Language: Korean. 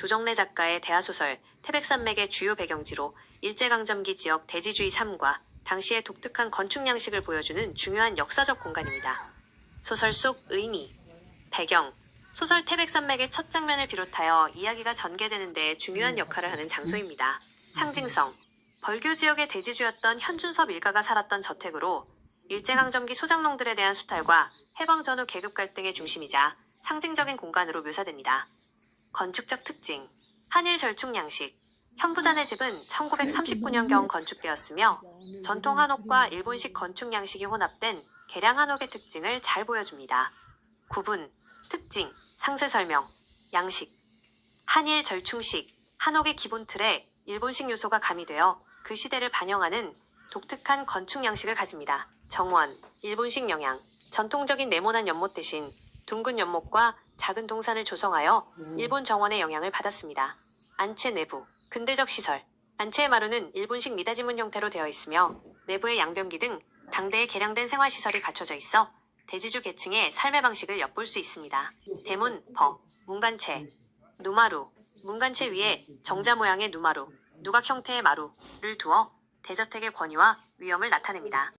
조정래 작가의 대하소설 태백산맥의 주요 배경지로 일제강점기 지역 대지주의 삶과 당시의 독특한 건축 양식을 보여주는 중요한 역사적 공간입니다. 소설 속 의미, 배경, 소설 태백산맥의 첫 장면을 비롯하여 이야기가 전개되는 데 중요한 역할을 하는 장소입니다. 상징성, 벌교 지역의 대지주였던 현준섭 일가가 살았던 저택으로 일제강점기 소장농들에 대한 수탈과 해방 전후 계급 갈등의 중심이자 상징적인 공간으로 묘사됩니다. 건축적 특징, 한일 절충 양식. 현부자네 집은 1939년경 건축되었으며 전통 한옥과 일본식 건축 양식이 혼합된 개량 한옥의 특징을 잘 보여줍니다. 구분, 특징, 상세 설명, 양식. 한일 절충식, 한옥의 기본 틀에 일본식 요소가 가미되어 그 시대를 반영하는 독특한 건축 양식을 가집니다. 정원, 일본식 영향, 전통적인 네모난 연못 대신 둥근 연못과 작은 동산을 조성하여 일본 정원의 영향을 받았습니다. 안채 내부, 근대적 시설. 안채의 마루는 일본식 미다지문 형태로 되어 있으며 내부의 양변기 등 당대에 개량된 생활시설이 갖춰져 있어 대지주 계층의 삶의 방식을 엿볼 수 있습니다. 대문, 버, 문간채, 누마루, 문간채 위에 정자 모양의 누마루, 누각 형태의 마루를 두어 대저택의 권위와 위엄을 나타냅니다.